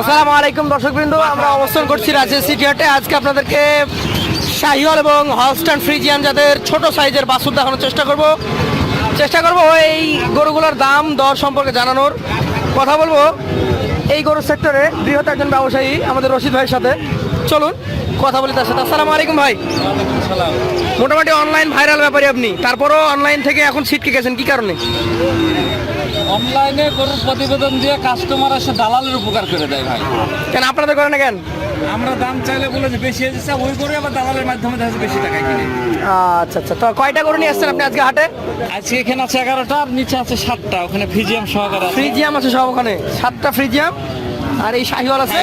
আসসালামু আলাইকুম দর্শকবৃন্দ, আমরা অবস্থান করছি রাজশাহী সিটি হাটে। আজকে আপনাদেরকে শাহিওয়াল এবং হলস্টান ফ্রিজিয়ান যাদের ছোট সাইজের বাছুর দেখানোর চেষ্টা করব। চেষ্টা করব এই গরুগুলোর দাম, দর সম্পর্কে জানানোর। কথা বলব এই গরু সেক্টরে বৃহৎ একজন ব্যবসায়ী, আমাদের রশিদ ভাইয়ের সাথে। চলুন, কথা বলি তার সাথে। আসসালামু আলাইকুম ভাই। মোটামুটি অনলাইন ভাইরাল ব্যাপারে আপনি। তারপরও অনলাইন থেকে এখন ছিটকে গেছেন, কি কারণে? অনলাইনে গরুর প্রতিবেদন দিয়ে কাস্টমার এসে দালালের উপকার করে দেয় ভাই। কেন আপনাদের করে না কেন? আমরা দাম চাইলে বলে যে বেশি হয়েছে ওই করে আবার দালালের মাধ্যমে দেখা বেশি টাকায় কিনে। আচ্ছা আচ্ছা। তো কয়টা গরু নিয়ে আসছেন আপনি আজকে হাটে? আজকে এখানে আছে এগারোটা আর নিচে আছে সাতটা। ওখানে ফিজিয়াম সহকারে আছে। ফ্রিজিয়াম আছে সব ওখানে। সাতটা ফ্রিজিয়াম আর এই শাহিওয়াল আছে?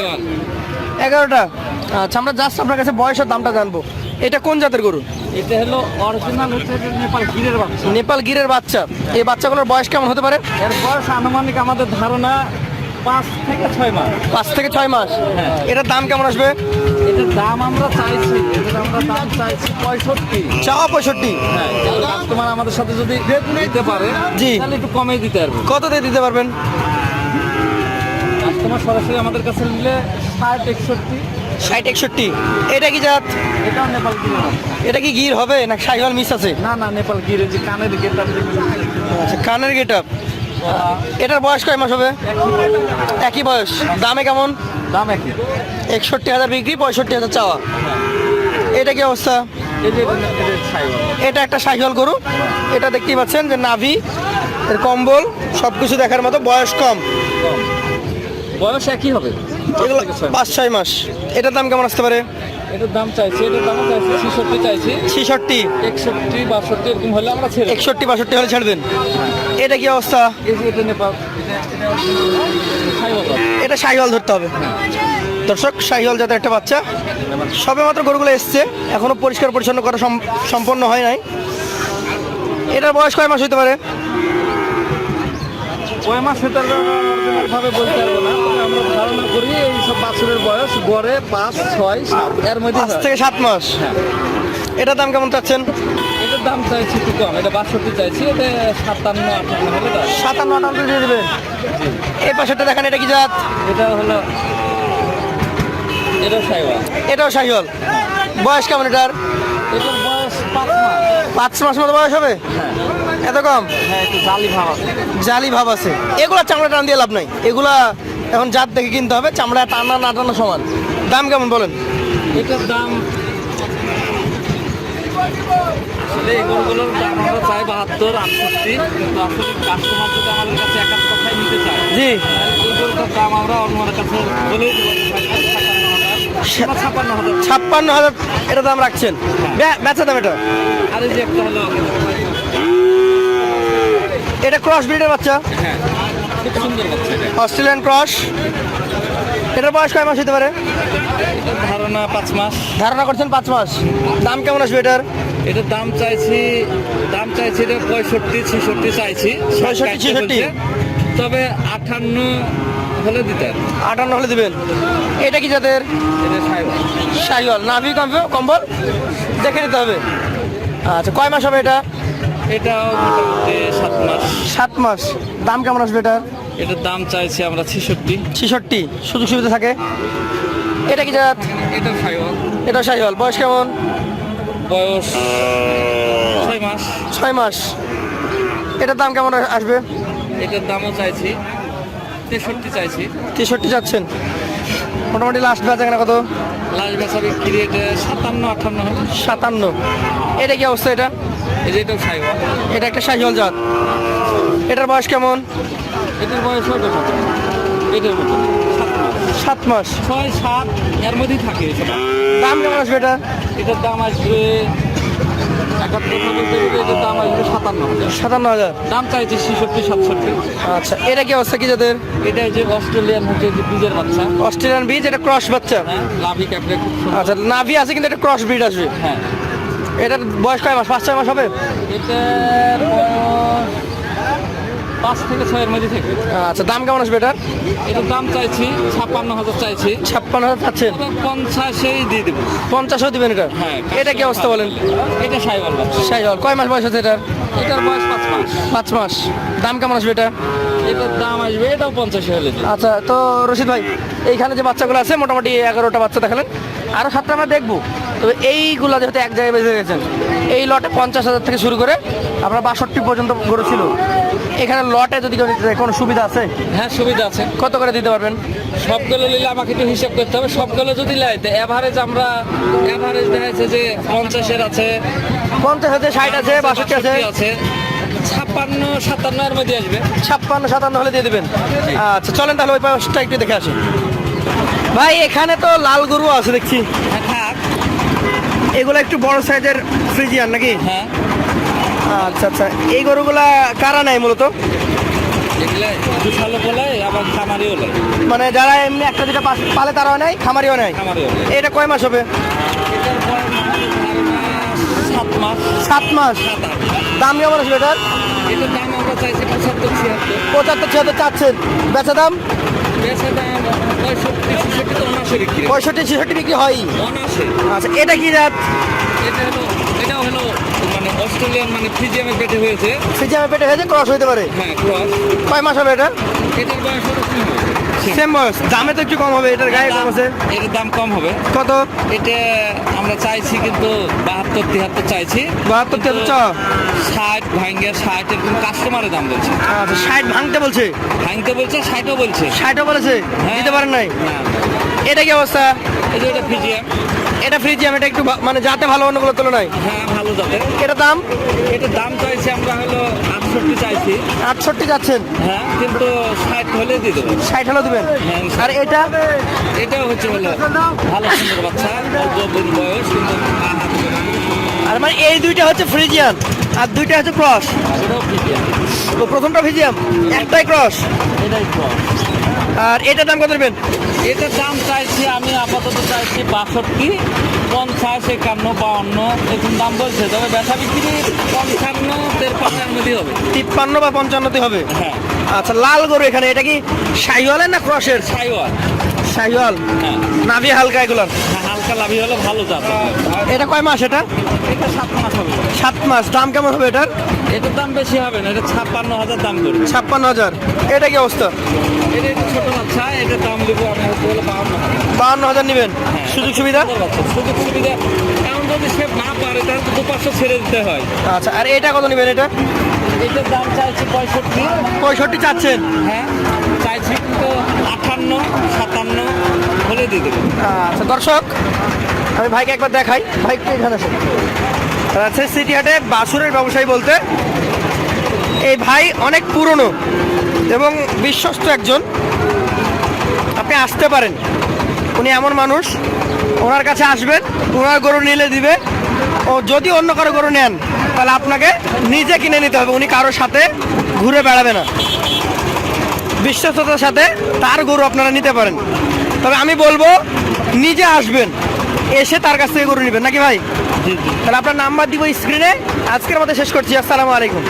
এগারোটা। আচ্ছা আমরা জাস্ট আপনার কাছে বয়সের দামটা জানব। এটা কোন জাতের গরু? এটা হলো অরিজিনাল হচ্ছে নেপাল গিরের বাচ্চা। নেপাল গিরের বাচ্চা। এই বাচ্চাগুলোর বয়স কেমন হতে পারে? এর বয়স আনুমানিক আমাদের ধারণা পাঁচ থেকে ছয় মাস। পাঁচ থেকে ছয় মাস। হ্যাঁ। এটার দাম কেমন আসবে? এটার দাম আমরা চাইছি এটার আমরা দাম চাইছি পঁয়ষট্টি। চাওয়া পঁয়ষট্টি। হ্যাঁ কাস্টমার আমাদের সাথে যদি দিতে পারে জি। তাহলে একটু কমে দিতে পারব। কত দিয়ে দিতে পারবেন? কাস্টমার সরাসরি আমাদের কাছে নিলে ষাট একষট্টি। ষাট একষট্টি। এটা কি জাত? এটাও নেপাল গিরে এটা কি গির হবে না শাহিওয়াল মিস আছে? না না নেপাল গির যে কানের গেটার আচ্ছা কানের গেট আপ। এটার বয়স কয় মাস হবে? একই বয়স। দামে কেমন? দাম একই। একষট্টি হাজার বিক্রি পঁয়ষট্টি হাজার চাওয়া। এটা কি অবস্থা? এটা- এটা। এটা একটা সাইকেল গরু। এটা দেখতেই পাচ্ছেন যে নাভি এর কম্বল সব কিছু দেখার মতো। বয়স কম। বয়স একই হবে। এগুলো। পাঁচ ছয় মাস। এটার দাম কেমন আসতে পারে? এটার দাম চাইছি এটার দাম চাইছি ছেষট্টি চাইছি। ছিষট্টি। একষট্টি বাষট্টি এরকম হলে আমরা ছেড়ে একষট্টি বাষট্টি হলে ছাড়বেন এটা কি অবস্থা? এটা নেপাল এটা শাহিওয়াল ধরতে হবে। দর্শক শাহিওয়াল জাতের একটা বাচ্চা সবে মাত্র গরুগুলো এসছে এখনও পরিষ্কার পরিচ্ছন্ন করা সম- সম্পন্ন হয় নাই। এটার বয়স কয় মাস হতে পারে? কয় মাস সেটা ভাবে বলতে পারব না আমরা ধারণা করি এই সব বাছুরের বয়স গড়ে পাঁচ ছয় সাত এর মধ্যে পাঁচ থেকে সাত মাস? হ্যাঁ। এটার দাম কেমন চাচ্ছেন? এটার দাম চাইছি একটু কম এটা বাষট্টি চাইছি এটা সাতান্ন আটান্ন হলে সাতান্ন আটান্ন দিয়ে দেবেন এই পাশেরটা দেখেন এটা কি জাত? এটা হলো এটা সাইওয়াল। এটাও শাহিওয়াল বয়স কেমন এটার? মাস পাঁচ মাস মতো বয়স হবে? এত কম? হ্যাঁ জালি ভাব আছে। জালি ভাব আছে। এগুলা চামড়া টান দিয়ে লাভ নাই। এগুলা এখন জাত দেখে কিনতে হবে চামড়া টানা না টানা সমান। দাম কেমন বলেন? এটার দাম আসলে এই গরুগুলোর দাম আমরা চাই বাহাত্তর আটষট্টি। কিন্তু আসলে কাস্টমার যদি আমাদের কাছে এক এক নিতে চায় জি। এই গরুটার দাম আমরা অন্যদের কাছে বলেই ছাপ্পান্ন হাজার এটা দাম রাখছেন। বেচা দাম এটা? এটা ক্রস ব্রিডের বাচ্চা? হ্যাঁ অস্ট্রেলিয়ান ক্রস। এটার বয়স কয় মাস হতে পারে? ধারণা পাঁচ মাস। ধারণা করছেন পাঁচ মাস। দাম কেমন আসবে এটার? এটার দাম চাইছি দাম চাইছি এটা পঁয়ষট্টি ছেষট্টি চাইছি। পঁয়ষট্টি, ছেষট্টি। তবে আটান্ন হলে দিতে হবে। আটান্ন হলে দিবেন। এটা কি এটা সাইবার শাহিওয়াল নাভি কম্বল কম্বল? দেখে নিতে হবে। আচ্ছা কয় মাস হবে এটা? মোটামুটি সাত মাস। সাত মাস। দাম কেমন আসবে এটার? এটার দাম চাইছি আমরা ছেষট্টি। ছেষট্টি। সুযোগ সুবিধা থাকে? এটা কি জাত? এটা সাইবার এটা শাহিওয়াল বয়স কেমন? বয়স ছয় মাস। ছয় মাস। এটার দাম কেমন আসবে? এটার দামও চাইছি। তেষট্টি চাইছি। তেষট্টি যাচ্ছেন। মোটামুটি লাস্ট বেচা কেনা কত? লাস্ট বেচা বিক্রি এটা সাতান্ন আটান্ন সাতান্ন। এটা কি অবস্থা এটা? এই যে এটাও সাইবার এটা একটা শাহিওয়াল জাত। এটার বয়স কেমন? এটার বয়স হবে কত? এটার মতো। সাত মাস। ছয় সাত এর মধ্যেই থাকে দাম কেমন আসবে এটা? এটার দাম আসবে একাত্তর এটার দাম আসবে সাতান্ন হাজার। সাতান্ন হাজার? দাম চাইছে ছেষট্টি সাতষট্টি। আচ্ছা এটা কি অবস্থা কি যাদের এটা যে অস্ট্রেলিয়ান হচ্ছে যে বীজের বাচ্চা। অস্ট্রেলিয়ান বীজ এটা ক্রস বাচ্চা? হ্যাঁ লাভি ক্যাপড়ে আচ্ছা নাভি আছে কিন্তু এটা ক্রস ব্রিড আসবে। হ্যাঁ। এটার বয়স কয় মাস? পাঁচ ছয় মাস হবে? এটার বয়স পাঁচ থেকে ছয়ের মধ্যে থেকে। আচ্ছা দাম কেমন আসবে এটার? এটার দাম চাইছি ছাপ্পান্ন হাজার চাইছি। ছাপ্পান্ন হাজার চাচ্ছেন? পঞ্চাশেই দিয়ে দেবো। পঞ্চাশও দিবেন এটা? হ্যাঁ এটা কি অবস্থা বলেন? এটা বাচ্চা শাহিওয়াল কয় মাস বয়স আছে এটার? এটার বয়স পাঁচ মাস। পাঁচ মাস। দাম কেমন আসবে এটা? এটা এটার দাম আসবে এটাও পঞ্চাশে হলে আচ্ছা তো রশিদ ভাই এইখানে যে বাচ্চাগুলো আছে মোটামুটি এগারোটা বাচ্চা দেখালেন। আরও সাতটা আমরা দেখব। তবে এইগুলো যেহেতু এক জায়গায় বেঁচে গেছেন এই লটে পঞ্চাশ হাজার থেকে শুরু করে আপনার বাষট্টি পর্যন্ত গরু ছিল। এখানে লটে যদি কেউ নিতে চায় কোনো সুবিধা আছে? হ্যাঁ সুবিধা আছে। কত করে দিতে পারবেন? সবগুলো নিলে আমাকে একটু হিসাব করতে হবে। সবগুলো যদি লাই তো এভারেজ আমরা এভারেজ দেখা যাচ্ছে যে পঞ্চাশের আছে। পঞ্চাশ আছে ষাট আছে বাষট্টি আছে। আছে। ছাপ্পান্ন সাতান্ন এর মধ্যে আসবে। ছাপ্পান্ন সাতান্ন হলে দিয়ে দেবেন। আচ্ছা চলেন তাহলে ওই পাশটা একটু দেখে আসি। ভাই এখানে তো লাল গরু আছে দেখছি। হ্যাঁ এগুলো একটু বড় সাইজের ফ্রিজিয়ান নাকি? হ্যাঁ। আচ্ছা আচ্ছা। এই গরুগুলা কারা নেয় মূলত? মানে যারা এমনি একটা পাস- পালে তারাও নেয় খামারিও নেয়? এটা কয় মাস হবে? সাত মাস। সাত মাস। সাত আট। দাম কেমন আসবে এটার? পঁচাত্তর ছিয়াত্তর। চাচ্ছেন। বেচা দাম? পঁয়ষট্টি ছেষট্টি বিক্রি হয়। আচ্ছা এটা কি জাত? এটা হলো অস্ট্রেলিয়ান মানে ফ্রিজিয়ামে পেটে হয়েছে। সিজিএমে পেটে হয়েছে ক্রস হইতে পারে। হ্যাঁ ক্রস। কয় মাস হবে এটা? এটার বয়স হলো সেম বয়স। দামে তো একটু কম হবে এটার গায়ে কম আছে। এটার দাম কম হবে। কত? এটা আমরা চাইছি কিন্তু বাহাত্তর তিয়াত্তর চাইছি। বাহাত্তর তেল চ ষাট ভাঙ্গে ষাট এরকম কাস্টমারের দাম বলছে। আচ্ছা ষাট ভাঙতে বলছে? ভাঙতে বলছে ষাটও বলছে। ষাটও বলেছে? হ্যাঁ। দিতে পারেন নাই? এটা কি অবস্থা? এটা ফিজিয়াম এটা ফ্রিজিয়াম এটা একটু মানে যাতে ভালো অন্যগুলো তুলনায়। হ্যাঁ ভালো যাবে। এটা দাম? এটার দাম চাইছি আমরা হলো আটষট্টি চাইছি। আটষট্টি যাচ্ছেন? হ্যাঁ কিন্তু ষাট হলে দিয়ে দেবো। ষাট হলো দেবেন? হ্যাঁ, আর এটা? এটা হচ্ছে হলো ভালো সুন্দর বাচ্চা অল্প বয়স কিন্তু। আর মানে এই দুইটা হচ্ছে ফ্রিজিয়ান আর দুইটা হচ্ছে ক্রস তো প্রথমটা ফ্রিজিয়াম একটাই ক্রস এটাই ক্রস আর এটার দাম কত দেবেন এটার দাম চাইছি আমি আপাতত চাইছি বাষট্টি পঞ্চাশ একান্ন বাউন্ন এরকম দাম বলছে। তবে ব্যথা বিক্রি পঞ্চান্ন তেরপান্নের মধ্যেই হবে। তিপ্পান্ন বা পঞ্চান্নতে হবে? হ্যাঁ। আচ্ছা লাল গরু এখানে এটা কি শাহিওয়ালের না ক্রসের? সাইওয়াল শাহিওয়াল। হ্যাঁ। নাভি হালকা এগুলোর? হ্যাঁ, হালকা লাভি হলে ভালো জাত এটা কয় মাস এটা? এটা সাত মাস হবে। সাত মাস। দাম কেমন হবে এটার? এটার দাম বেশি হবে না এটা ছাপ্পান্ন হাজার দাম করবে। ছাপ্পান্ন হাজার। এটা কি অবস্থা? বাহান্ন হাজার নেবেন? হ্যাঁ, সুযোগ সুবিধা? সুযোগ সুবিধা। এমন যদি সে না পারে তাহলে তো দু পাঁচশো ছেড়ে দিতে হয়। আচ্ছা আর এটা কত নেবেন এটা? এটার দাম চাইছি পঁয়ষট্টি। পঁয়ষট্টি চাচ্ছেন? হ্যাঁ চাইছি কিন্তু আটান্ন সাতান্ন হলে দিয়ে দেবো। আচ্ছা দর্শক আমি ভাইকে একবার দেখাই। ভাই একটু এখানে আসেন রাজশাহী সিটি হাটে বাসুরের ব্যবসায়ী বলতে। এই ভাই অনেক পুরনো। এবং বিশ্বস্ত একজন। আপনি আসতে পারেন। উনি এমন মানুষ। ওনার কাছে আসবেন ওনার গরু নিলে দিবে। ও যদি অন্য কারও গরু নেন তাহলে আপনাকে নিজে কিনে নিতে হবে। উনি কারোর সাথে ঘুরে বেড়াবে না। বিশ্বস্ততার সাথে তার গরু আপনারা নিতে পারেন। তবে আমি বলব নিজে আসবেন। এসে তার কাছ থেকে গরু নেবেন। নাকি ভাই? তাহলে আপনার নাম্বার দিব স্ক্রিনে। আজকের মতো শেষ করছি। আসসালামু আলাইকুম।